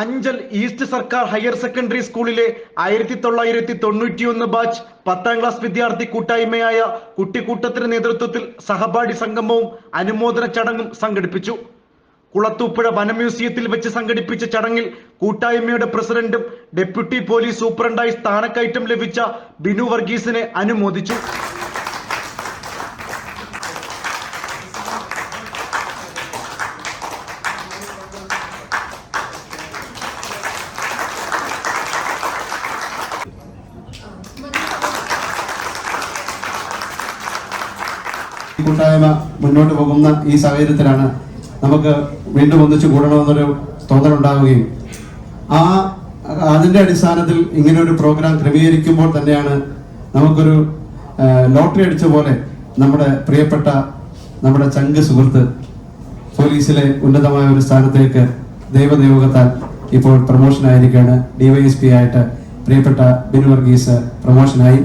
Anchal east സർക്കാർ higher secondary സ്കൂളിലെ ആയിരത്തി തൊള്ളായിരത്തി തൊണ്ണൂറ്റിയൊന്ന് ബാച്ച് പത്താം ക്ലാസ് വിദ്യാർത്ഥി കൂട്ടായ്മയായ കുട്ടിക്കൂട്ടത്തിന്റെ നേതൃത്വത്തിൽ സഹപാഠി സംഗമവും അനുമോദന ചടങ്ങും സംഘടിപ്പിച്ചു. കുളത്തൂപ്പുഴ വന മ്യൂസിയത്തിൽ വെച്ച് സംഘടിപ്പിച്ച ചടങ്ങിൽ കൂട്ടായ്മയുടെ പ്രസിഡന്റും ഡെപ്യൂട്ടി പോലീസ് സൂപ്രണ്ടായി സ്ഥാനക്കയറ്റം ലഭിച്ച ബിനു വർഗീസിനെ അനുമോദിച്ചു. കൂട്ടായ്മ മുന്നോട്ട് പോകുന്ന ഈ സാഹചര്യത്തിലാണ് നമുക്ക് വീണ്ടും ഒന്നിച്ചു കൂടണമെന്നൊരു തോന്നലുണ്ടാവുകയും ആ അതിന്റെ അടിസ്ഥാനത്തിൽ ഇങ്ങനെ ഒരു പ്രോഗ്രാം ക്രമീകരിക്കുമ്പോൾ തന്നെയാണ് നമുക്കൊരു ലോട്ടറി അടിച്ച പോലെ നമ്മുടെ പ്രിയപ്പെട്ട നമ്മുടെ ചങ്ക് സുഹൃത്ത് പോലീസിലെ ഉന്നതമായ ഒരു സ്ഥാനത്തേക്ക് ദൈവനിയോഗത്താൽ ഇപ്പോൾ പ്രൊമോഷൻ ആയിരിക്കുകയാണ് ഡിവൈഎസ്പി ആയിട്ട് പ്രിയപ്പെട്ട ബിനു വർഗീസ് പ്രൊമോഷനായി.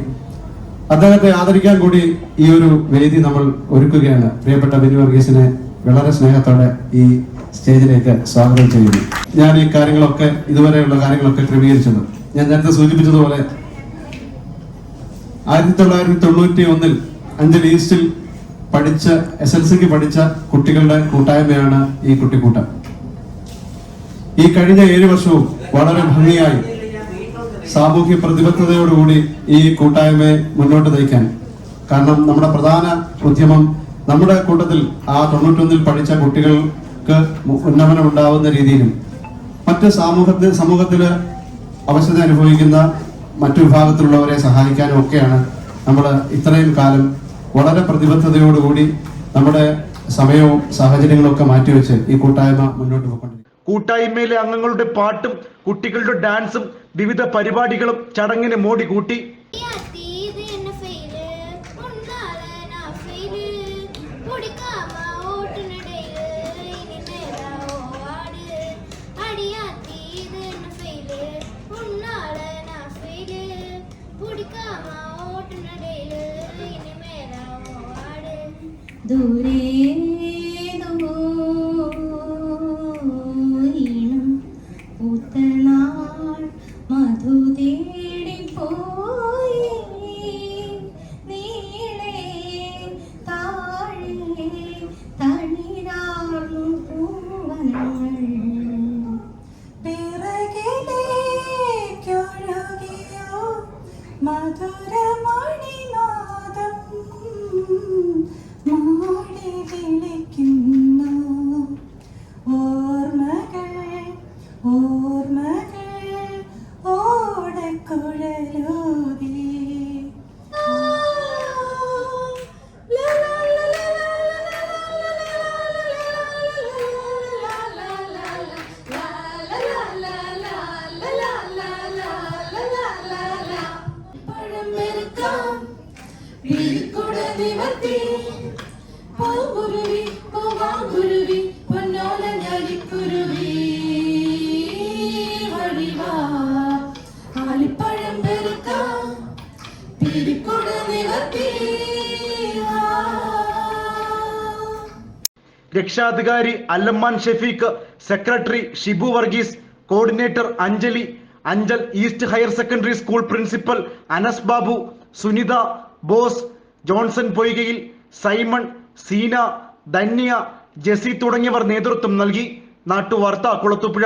അദ്ദേഹത്തെ ആദരിക്കാൻ കൂടി ഈ ഒരു വേദി നമ്മൾ ഒരുക്കുകയാണ്. പ്രിയപ്പെട്ട ബിനു വർഗീസിനെ വളരെ സ്നേഹത്തോടെ ഈ സ്റ്റേജിലേക്ക് സ്വാഗതം ചെയ്യുന്നു. ഞാൻ ഈ കാര്യങ്ങളൊക്കെ ഇതുവരെയുള്ള കാര്യങ്ങളൊക്കെ ക്രമീകരിച്ചത്. ഞാൻ നേരത്തെ സൂചിപ്പിച്ചതുപോലെ ആയിരത്തി തൊള്ളായിരത്തി തൊണ്ണൂറ്റി ഒന്നിൽ അഞ്ചൽ ഈസ്റ്റിൽ പഠിച്ച എസ് എൽ സിക്ക് പഠിച്ച കുട്ടികളുടെ കൂട്ടായ്മയാണ് ഈ കുട്ടിക്കൂട്ടം. ഈ കഴിഞ്ഞ ഏഴ് വർഷവും വളരെ ഭംഗിയായി സാമൂഹ്യ പ്രതിബദ്ധതയോടുകൂടി ഈ കൂട്ടായ്മയെ മുന്നോട്ട് നയിക്കാൻ. കാരണം നമ്മുടെ പ്രധാന ഉദ്യമം നമ്മുടെ കൂട്ടത്തിൽ ആ തൊണ്ണൂറ്റൊന്നിൽ പഠിച്ച കുട്ടികൾക്ക് ഉന്നമനം ഉണ്ടാവുന്ന രീതിയിലും മറ്റ് സാമൂഹത്തിൽ സമൂഹത്തിൽ അവശത അനുഭവിക്കുന്ന മറ്റു വിഭാഗത്തിലുള്ളവരെ സഹായിക്കാനും ഒക്കെയാണ് നമ്മൾ ഇത്രയും കാലം വളരെ പ്രതിബദ്ധതയോടുകൂടി നമ്മുടെ സമയവും സാഹചര്യങ്ങളൊക്കെ മാറ്റിവെച്ച് ഈ കൂട്ടായ്മ മുന്നോട്ട് പോയിക്കൊണ്ടിരിക്കുന്നത് കൂട്ടായ്മയിലെ അംഗങ്ങളുടെ പാട്ടും കുട്ടികളുടെ ഡാൻസും വിവിധ പരിപാടികളും ചടങ്ങിന് മോടി കൂട്ടി. ദൂരേ വിളിക്കുന്നു ഓർമ്മകൾ ഓർമ്മകൾ ഓടക്കുഴലൂതി നിവർത്തി. രക്ഷാധികാരി അല്ലമ്മാൻ Shefeeq secretary Shibu Varghese coordinator Anjali Anchal east higher secondary school principal Anas Babu Sunitha Bose Johnson Poykayil Simon Seena Dhanya Jessy തുടങ്ങിയവർ നേതൃത്വം നൽകി. നാട്ടുവാർത്ത കുളത്തുപുഴ.